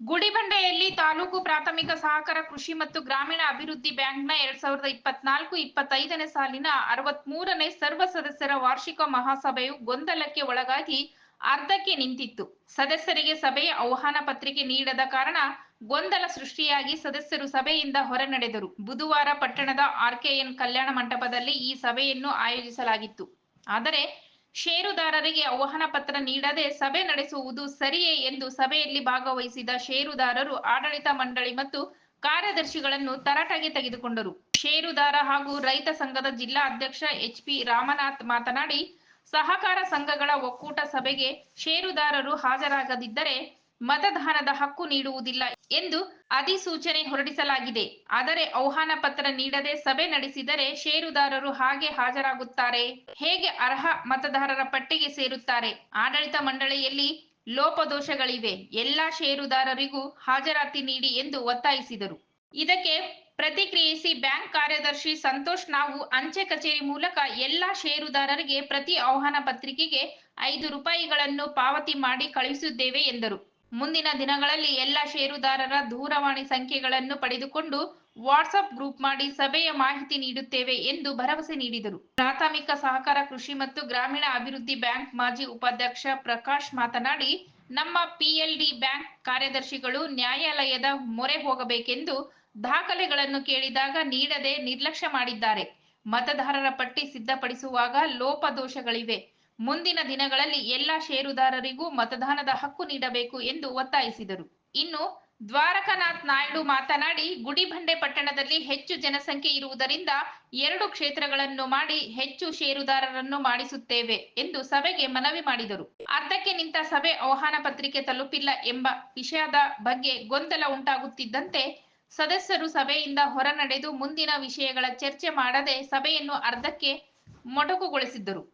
ಗುಡಿಬಂಡೆಯಲ್ಲಿ ತಾಲೂಕು ಪ್ರಾಥಮಿಕ ಸಹಕಾರ ಕೃಷಿ ಮತ್ತು ಗ್ರಾಮೀಣ ಅಭಿವೃದ್ಧಿ ಬ್ಯಾಂಕ್ನ ಎರಡ್ ಸಾವಿರದ ಇಪ್ಪತ್ನಾಲ್ಕು, ಇಪ್ಪತ್ತೈದನೇ ಸಾಲಿನ ಅರವತ್ಮೂರನೇ ಸರ್ವ ಸದಸ್ಯರ ವಾರ್ಷಿಕ ಮಹಾಸಭೆಯು ಗೊಂದಲಕ್ಕೆ ಒಳಗಾಗಿ ಅರ್ಧಕ್ಕೆ ನಿಂತಿತ್ತು. ಸದಸ್ಯರಿಗೆ ಸಭೆಯ ಆಹ್ವಾನ ಪತ್ರಿಕೆ ನೀಡದ ಕಾರಣ ಗೊಂದಲ ಸೃಷ್ಟಿಯಾಗಿ ಸದಸ್ಯರು ಸಭೆಯಿಂದ ಹೊರ ನಡೆದರು ಬುಧವಾರ ಪಟ್ಟಣದ ಆರ್ಕೆಎನ್ ಕಲ್ಯಾಣ ಮಂಟಪದಲ್ಲಿ ಈ ಸಭೆಯನ್ನು ಆಯೋಜಿಸಲಾಗಿತ್ತು. ಆದರೆ ಷೇರುದಾರರಿಗೆ ಆಹ್ವಾನ ಪತ್ರ ನೀಡದೆ ಸಭೆ ನಡೆಸುವುದು ಸರಿಯೇ ಎಂದು ಸಭೆಯಲ್ಲಿ ಭಾಗವಹಿಸಿದ ಷೇರುದಾರರು ಆಡಳಿತ ಮಂಡಳಿ ಮತ್ತು ಕಾರ್ಯದರ್ಶಿಗಳನ್ನು ತರಾಟೆಗೆ ತೆಗೆದುಕೊಂಡರು. ಷೇರುದಾರ ಹಾಗೂ ರೈತ ಸಂಘದ ಜಿಲ್ಲಾ ಅಧ್ಯಕ್ಷ ಎಚ್ ಪಿ ರಾಮನಾಥ್ ಮಾತನಾಡಿ, ಸಹಕಾರ ಸಂಘಗಳ ಒಕ್ಕೂಟ ಸಭೆಗೆ ಷೇರುದಾರರು ಹಾಜರಾಗದಿದ್ದರೆ ಮತದಾನದ ಹಕ್ಕು ನೀಡುವುದಿಲ್ಲ ಎಂದು ಅಧಿಸೂಚನೆ ಹೊರಡಿಸಲಾಗಿದೆ. ಆದರೆ ಆಹ್ವಾನ ಪತ್ರ ನೀಡದೆ ಸಭೆ ನಡೆಸಿದರೆ ಷೇರುದಾರರು ಹಾಗೆ ಹಾಜರಾಗುತ್ತಾರೆ. ಹೇಗೆ ಅರ್ಹ ಮತದಾರರ ಪಟ್ಟಿಗೆ ಸೇರುತ್ತಾರೆ? ಆಡಳಿತ ಮಂಡಳಿಯಲ್ಲಿ ಲೋಪದೋಷಗಳಿವೆ. ಎಲ್ಲಾ ಷೇರುದಾರರಿಗೂ ಹಾಜರಾತಿ ನೀಡಿ ಎಂದು ಒತ್ತಾಯಿಸಿದರು. ಇದಕ್ಕೆ ಪ್ರತಿಕ್ರಿಯಿಸಿ ಬ್ಯಾಂಕ್ ಕಾರ್ಯದರ್ಶಿ ಸಂತೋಷ್, ನಾವು ಅಂಚೆ ಕಚೇರಿ ಮೂಲಕ ಎಲ್ಲಾ ಷೇರುದಾರರಿಗೆ ಪ್ರತಿ ಆಹ್ವಾನ ಪತ್ರಿಕೆಗೆ ಐದು ರೂಪಾಯಿಗಳನ್ನು ಪಾವತಿ ಮಾಡಿ ಕಳುಹಿಸಿದ್ದೇವೆ ಎಂದರು. ಮುಂದಿನ ದಿನಗಳಲ್ಲಿ ಎಲ್ಲ ಷೇರುದಾರರ ದೂರವಾಣಿ ಸಂಖ್ಯೆಗಳನ್ನು ಪಡೆದುಕೊಂಡು ವಾಟ್ಸ್ಆಪ್ ಗ್ರೂಪ್ ಮಾಡಿ ಸಭೆಯ ಮಾಹಿತಿ ನೀಡುತ್ತೇವೆ ಎಂದು ಭರವಸೆ ನೀಡಿದರು. ಪ್ರಾಥಮಿಕ ಸಹಕಾರ ಕೃಷಿ ಮತ್ತು ಗ್ರಾಮೀಣ ಅಭಿವೃದ್ಧಿ ಬ್ಯಾಂಕ್ ಮಾಜಿ ಉಪಾಧ್ಯಕ್ಷ ಪ್ರಕಾಶ್ ಮಾತನಾಡಿ, ನಮ್ಮ ಪಿಎಲ್ಡಿ ಬ್ಯಾಂಕ್ ಕಾರ್ಯದರ್ಶಿಗಳು ನ್ಯಾಯಾಲಯದ ಮೊರೆ ಹೋಗಬೇಕೆಂದು ದಾಖಲೆಗಳನ್ನು ಕೇಳಿದಾಗ ನೀಡದೆ ನಿರ್ಲಕ್ಷ್ಯ ಮಾಡಿದ್ದಾರೆ. ಮತದಾರರ ಪಟ್ಟಿ ಸಿದ್ಧಪಡಿಸುವಾಗ ಲೋಪದೋಷಗಳಿವೆ. ಮುಂದಿನ ದಿನಗಳಲ್ಲಿ ಎಲ್ಲ ಷೇರುದಾರರಿಗೂ ಮತದಾನದ ಹಕ್ಕು ನೀಡಬೇಕು ಎಂದು ಒತ್ತಾಯಿಸಿದರು. ಇನ್ನು ದ್ವಾರಕನಾಥ್ ನಾಯ್ಡು ಮಾತನಾಡಿ, ಗುಡಿಬಂಡೆ ಪಟ್ಟಣದಲ್ಲಿ ಹೆಚ್ಚು ಜನಸಂಖ್ಯೆ ಇರುವುದರಿಂದ ಎರಡು ಕ್ಷೇತ್ರಗಳನ್ನು ಮಾಡಿ ಹೆಚ್ಚು ಷೇರುದಾರರನ್ನು ಮಾಡಿಸುತ್ತೇವೆ ಎಂದು ಸಭೆಗೆ ಮನವಿ ಮಾಡಿದರು. ಅರ್ಧಕ್ಕೆ ನಿಂತ ಸಭೆ ಆಹ್ವಾನ ಪತ್ರಿಕೆ ತಲುಪಿಲ್ಲ ಎಂಬ ವಿಷಯದ ಬಗ್ಗೆ ಗೊಂದಲ ಉಂಟಾಗುತ್ತಿದ್ದಂತೆ ಸದಸ್ಯರು ಸಭೆಯಿಂದ ಹೊರನಡೆದು ಮುಂದಿನ ವಿಷಯಗಳ ಚರ್ಚೆ ಮಾಡದೆ ಸಭೆಯನ್ನು ಅರ್ಧಕ್ಕೆ ಮೊಟಕುಗೊಳಿಸಿದ್ದರು.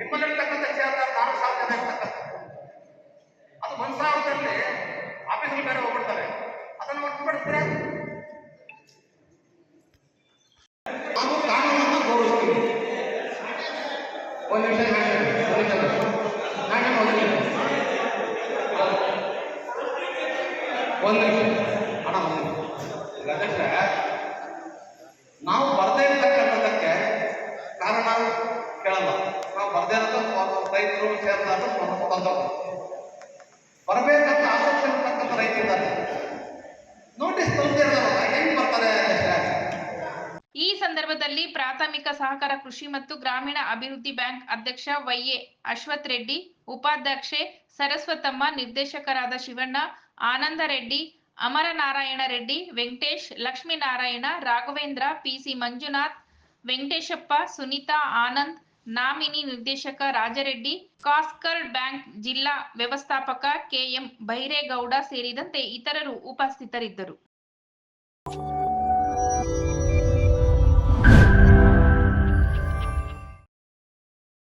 ನಿಮ್ಮಲ್ಲಿರ್ತಕ್ಕಂಥ ಷೇರ್ದಾರ ನಾಲ್ಕು ಸಾವಿರ ಅದು ಒಂದು ಸಾವಿರದಲ್ಲಿ ಆಫೀಸಲ್ಲಿ ಬೇರೆ ಹೋಗ್ಬಿಡ್ತಾರೆ ಅದನ್ನು ಒಟ್ಟು ನಾವು ಗೌರವಿಸ್ತೀವಿ ಒಂದು ನಿಮಿಷ, ನಾನು ಒಂದು ನಿಮಿಷ. ನಾವು ರೈತರು ಸೇರ್ತಾರೆ ಬಂದವರು ಬರಬೇಕಂತ ಆಸಕ್ತಿ ರೈತರಿದ್ದಾರೆ ನೋಟಿಸ್ ಈ ಸಂದರ್ಭದಲ್ಲಿ ಪ್ರಾಥಮಿಕ ಸಹಕಾರ ಕೃಷಿ ಮತ್ತು ಗ್ರಾಮೀಣ ಅಭಿವೃದ್ಧಿ ಬ್ಯಾಂಕ್ ಅಧ್ಯಕ್ಷ ವೈಎ ಅಶ್ವಥ್ ರೆಡ್ಡಿ ಉಪಾಧ್ಯಕ್ಷೆ ಸರಸ್ವತಮ್ಮ, ನಿರ್ದೇಶಕರಾದ ಶಿವಣ್ಣ ಆನಂದ ರೆಡ್ಡಿ ಅಮರನಾರಾಯಣ ರೆಡ್ಡಿ ವೆಂಕಟೇಶ್, ಲಕ್ಷ್ಮೀನಾರಾಯಣ, ರಾಘವೇಂದ್ರ ಪಿಸಿ ಮಂಜುನಾಥ್, ವೆಂಕಟೇಶಪ್ಪ, ಸುನೀತಾ, ಆನಂದ್ ನಾಮಿನಿ ನಿರ್ದೇಶಕ ರಾಜರೆಡ್ಡಿ ಕಾಸ್ಕರ್ ಬ್ಯಾಂಕ್ ಜಿಲ್ಲಾ ವ್ಯವಸ್ಥಾಪಕ ಕೆಎಂ ಭೈರೇಗೌಡ ಸೇರಿದಂತೆ ಇತರರು ಉಪಸ್ಥಿತರಿದ್ದರು.